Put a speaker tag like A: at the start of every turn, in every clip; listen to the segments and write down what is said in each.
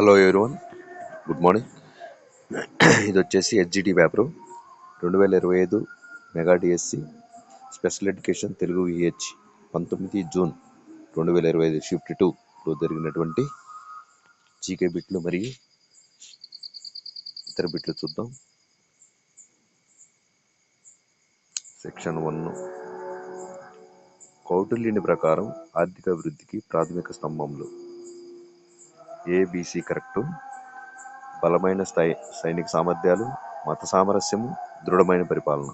A: Hello everyone good morning ఇది వచ్చేసి HGT paper రెండు వేల ఇరవై ఐదు mega DSC special education Telugu VH పంతొమ్మిది జూన్ రెండు వేల ఇరవై ఐదు షిఫ్ట్ టూలో జరిగినటువంటి జీకే బిట్లు మరియు ఇతర బిట్లు చూద్దాం. సెక్షన్ వన్ కౌటిల్యుని ప్రకారం ఆర్థిక అభివృద్ధికి ప్రాథమిక స్తంభంలో. ఏబీసీ కరెక్టు బలమైన స్థాయి సైనిక సామర్థ్యాలు మత సామరస్యము దృఢమైన పరిపాలన.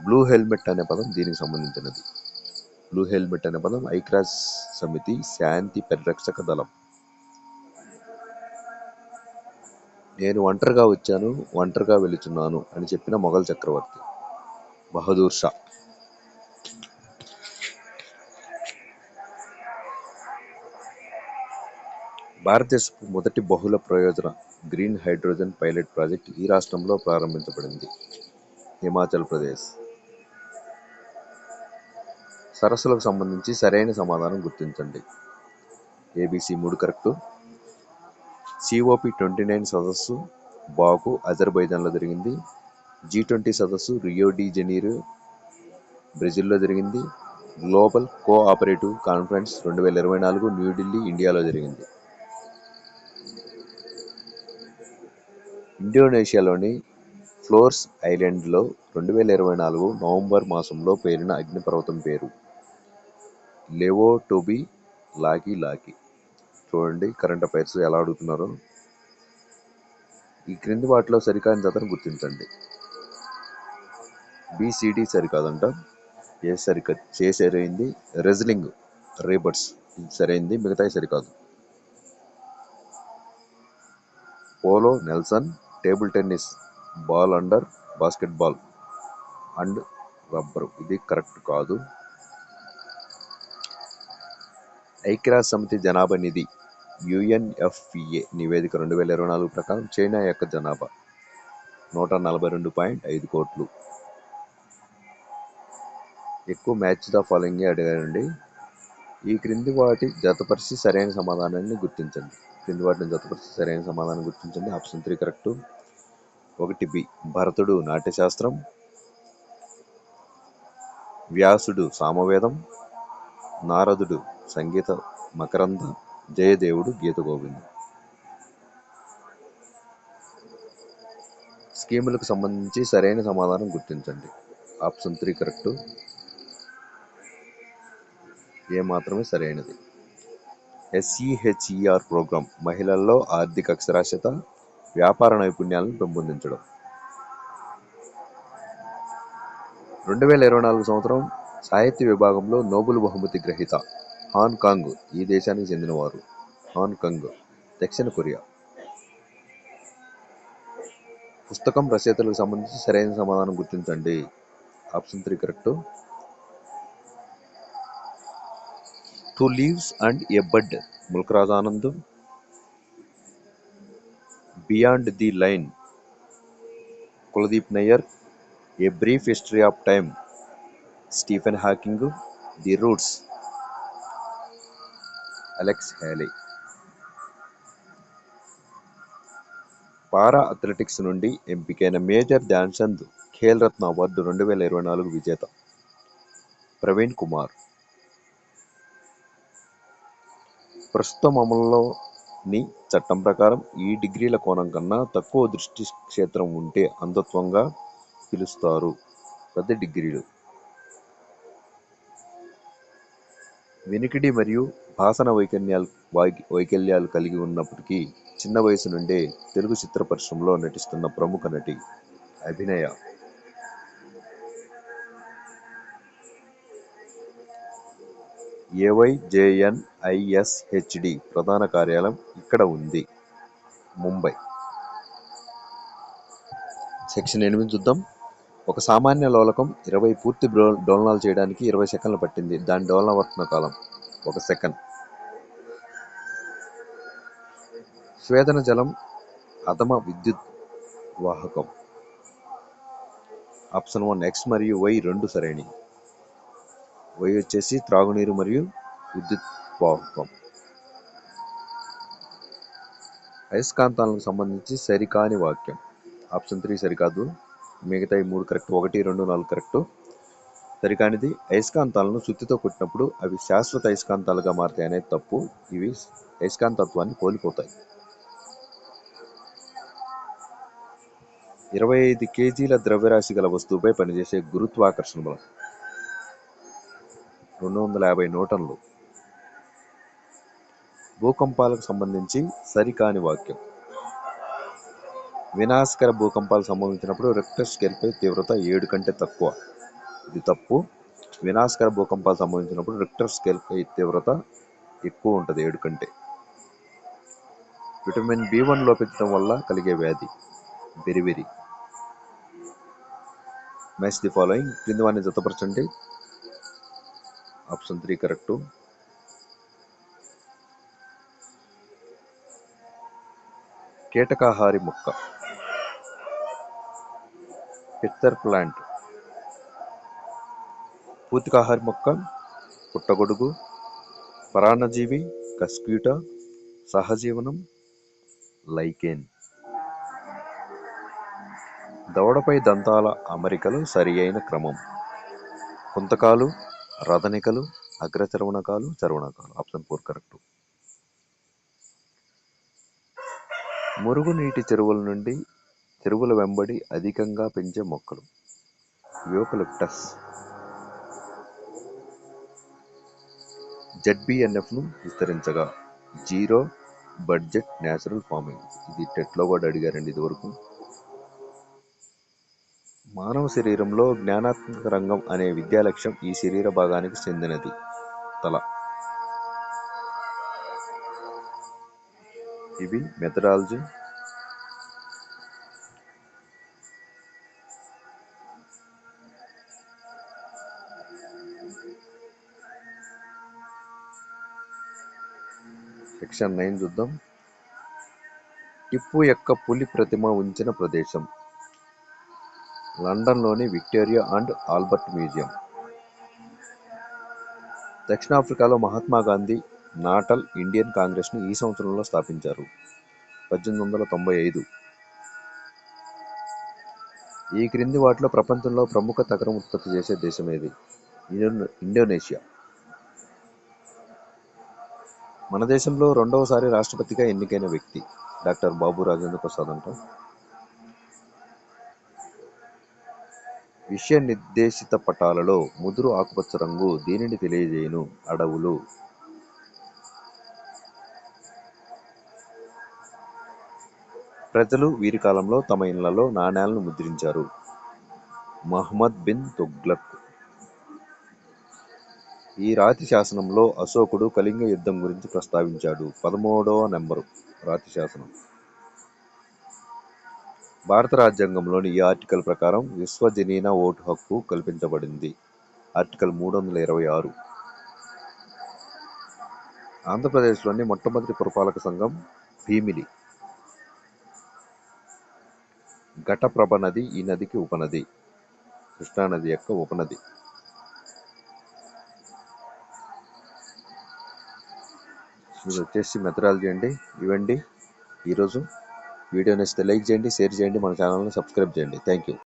A: బ్లూ హెల్మెట్ అనే పదం దీనికి సంబంధించినది. బ్లూ హెల్మెట్ అనే పదం ఐక్రాస్ సమితి శాంతి పరిరక్షక దళం. నేను ఒంటరిగా వచ్చాను ఒంటరిగా వెళుచున్నాను అని చెప్పిన మొఘల్ చక్రవర్తి బహదూర్ షా. భారతదేశపు మొదటి బహుళ ప్రయోజన గ్రీన్ హైడ్రోజన్ పైలట్ ప్రాజెక్ట్ ఈ రాష్ట్రంలో ప్రారంభించబడింది. హిమాచల్ ప్రదేశ్. సరస్సులకు సంబంధించి సరైన సమాధానం గుర్తించండి. ఏబీసీ మూడు కరెక్టు. సిఓపి ట్వంటీ నైన్ సదస్సు బాకు అజర్బైజాన్లో జరిగింది. జీ ట్వంటీ సదస్సు రియో డి జెనీరు బ్రెజిల్లో జరిగింది. గ్లోబల్ కోఆపరేటివ్ కాన్ఫరెన్స్ రెండు వేల ఇరవై నాలుగు న్యూఢిల్లీ ఇండియాలో జరిగింది. ఇండోనేషియాలోని ఫ్లోర్స్ ఐలాండ్లో రెండు వేల ఇరవై నాలుగు నవంబర్ మాసంలో పేరిన అగ్నిపర్వతం పేరు. Lewotobi Laki Laki. చూడండి కరెంట్ అఫైర్స్ ఎలా అడుగుతున్నారో. ఈ క్రింది వాటిలో సరికాని జతను గుర్తించండి. బీసీడీ సరికాదంట. ఏ సరిక చే సరైంది. రెజ్లింగ్ రేబర్స్ సరైంది. మిగతాయి సరికాదు. Polo Nelson table tennis ball under basketball and rubber. ఇది కరెక్ట్ కాదు. ఐక్యరాజ్య సమితి జనాభా నిధి యుఎన్ఎఫ్పిఏ నివేదిక రెండు వేల ఇరవై నాలుగు ప్రకారం చైనా యొక్క జనాభా నూట నలభై రెండు పాయింట్ ఐదు కోట్లు. ఎక్కువ మ్యాచ్ ద ఫాలోయింగ్ అడిగారండి. ఈ క్రింది వాటి జతపరిచి సరైన సమాధానాన్ని గుర్తించండి. క్రింది వాటిని జతపరిచి సరైన సమాధానం గుర్తించండి. Option three correct. ఒకటి బి. భరతుడు నాట్యశాస్త్రం. వ్యాసుడు సామవేదం. నారదుడు సంగీత మకరంద. జయదేవుడు గీత గోవిందం. స్కీములకు సంబంధించి సరైన సమాధానం గుర్తించండి. Option three correct. ఏ మాత్రమే సరైనది. ఎస్ఈహెచ్ఈఆర్ ప్రోగ్రాం మహిళల్లో ఆర్థిక అక్షరాస్యత వ్యాపార నైపుణ్యాలను పెంపొందించడం. రెండు వేల ఇరవై నాలుగు సంవత్సరం సాహిత్య విభాగంలో నోబుల్ బహుమతి గ్రహీత హాంకాంగ్ ఈ దేశానికి చెందినవారు. హాంకాంగ్ దక్షిణ కొరియా. పుస్తకం రచయితలకు సంబంధించి సరైన సమాధానం గుర్తించండి. Option three correct. Two leaves and a bud Mulkraj ఆనందం beyond the line Kuldip Nayar a brief history of time Stephen Hawking the roots Alex Haley para athletics నుండి ఎంపికైన మేజర్ ధ్యాన్చంద్ ఖేల్ రత్న అవార్డు రెండు వేల ఇరవై నాలుగు విజేత. ప్రవీణ్ కుమార్. ప్రస్తుతం అమలులోని చట్టం ప్రకారం ఈ డిగ్రీల కోణం కన్నా తక్కువ దృష్టి క్షేత్రం ఉంటే అంధత్వంగా పిలుస్తారు. పెద్ద డిగ్రీలు. వినికిడి మరియు భాషణ వైకల్యాలు వై- వైకల్యాలు కలిగి ఉన్నప్పటికీ చిన్న వయసు నుండే తెలుగు చిత్ర పరిశ్రమలో నటిస్తున్న ప్రముఖ నటి అభినయ ఏవైజేఎన్ఐఎస్హెచ్డి ప్రధాన కార్యాలయం ఇక్కడ ఉంది. ముంబై. సెక్షన్ ఎనిమిది చూద్దాం. ఒక సామాన్య లోలకం ఇరవై పూర్తి డోలనాలు చేయడానికి ఇరవై సెకండ్లు పట్టింది. దాని డోలనవర్తన కాలం ఒక సెకండ్. స్వేదన జలం అధమ విద్యుత్ వాహకం. ఆప్షన్ వన్ ఎక్స్ మరియు వై రెండు సరైనవి. వై వచ్చేసి త్రాగునీరు మరియు విద్యుత్ వాహకం. అయస్కాంతాలకు సంబంధించి సరికాని వాక్యం. ఆప్షన్ త్రీ సరికాదు. మిగతా ఈ మూడు కరెక్ట్ ఒకటి రెండు నాలుగు కరెక్ట్. సరికానిది అయస్కాంతాలను సుత్తితో కొట్టినప్పుడు అవి శాశ్వత అయస్కాంతాలుగా మారుతాయి అనేది తప్పు. ఇవి అయస్కాంతత్వాన్ని కోల్పోతాయి. ఇరవై ఐదు కేజీల ద్రవ్యరాశి గల వస్తువుపై పనిచేసే గురుత్వాకర్షణ బలం. రెండు వందల యాభై న్యూటన్లు భూకంపాలకు సంబంధించి సరికాని వాక్యం. వినాశకర భూకంపాలు సంభవించినప్పుడు రెక్టర్ స్కేల్పై తీవ్రత ఏడు కంటే తక్కువ. ఇది తప్పు. వినాశకర భూకంపాలు సంభవించినప్పుడు రెక్టర్ స్కేల్పై తీవ్రత ఎక్కువ ఉంటుంది ఏడు కంటే. విటమిన్ బి వన్ లోపించడం వల్ల కలిగే వ్యాధి బెరిబెరి. Match the following. క్రింది వారిని జతపరచండి. Option three correct. కీటకాహారి మొక్క. Pitcher plant. పూతికాహారి మొక్క పుట్టగొడుగు పరాన్నజీవి కస్క్యూటా సహజీవనం లైకేన్. దవడపై దంతాల అమరికలు సరి అయిన క్రమం. కుంతకాలు రథనికలు అగ్రచర్వణకాలు చర్వణకాలు. ఆప్షన్ ఫోర్ కరెక్ట్ మురుగునీటి చెరువుల నుండి చెరువుల వెంబడి అధికంగా పెంచే మొక్కలు. యూకలిప్టస్ జెడ్బిఎన్ఎఫ్ను విస్తరించగా జీరో బడ్జెట్ న్యాచురల్ ఫార్మింగ్ ఇది టెట్లో కూడా అడిగారండి ఇదివరకు. మానవ శరీరంలో జ్ఞానాత్మక రంగం అనే విద్యా లక్ష్యం ఈ శరీర భాగానికి చెందినది. తల. ఇవి మెథడాలజీ. సెక్షన్ నైన్ చూద్దాం. టిప్పు యొక్క పులి ప్రతిమ ఉంచిన ప్రదేశం. లండన్లోని విక్టోరియా అండ్ ఆల్బర్ట్ మ్యూజియం. దక్షిణాఫ్రికాలో మహాత్మా గాంధీ నాటల్ ఇండియన్ కాంగ్రెస్ని ఈ సంవత్సరంలో స్థాపించారు. పద్దెనిమిది వందల తొంభై ఐదు. ఈ క్రింది వాటిలో ప్రపంచంలో ప్రముఖ తగరం ఉత్పత్తి చేసే దేశం ఏది ఇండోనేషియా. మన దేశంలో రెండవసారి రాష్ట్రపతిగా ఎన్నికైన వ్యక్తి డాక్టర్ బాబు రాజేంద్ర ప్రసాద్ అంటారు విషయ నిర్దేశిత పటాలలో ముదురు ఆకుపచ్చ రంగు దీనిని తెలియజేయును? అడవులు. ప్రజలు వీరి కాలంలో తమ ఇళ్ళలో నాణేలను ముద్రించారు. మహ్మద్ బిన్ తుగ్లక్. ఈ రాతి శాసనంలో అశోకుడు కళింగ యుద్ధం గురించి ప్రస్తావించాడు. పదమూడవ నెంబరు రాతి శాసనం. భారత రాజ్యాంగంలోని ఈ ఆర్టికల్ ప్రకారం విశ్వజనీన ఓటు హక్కు కల్పించబడింది. ఆర్టికల్ మూడు వందల ఇరవై ఆరు. ఆంధ్రప్రదేశ్లోని మొట్టమొదటి పురపాలక సంఘం భీమిలి. ఘటప్రభ నది ఈ నదికి ఉపనది. కృష్ణానది యొక్క ఉపనది. ఇది వచ్చేసి మెథడాలజీ అండి. ఇవండి ఈరోజు వీడియో నచ్చితే లైక్ చేయండి షేర్ చేయండి మన ఛానల్ని సబ్స్క్రైబ్ చేయండి. Thank you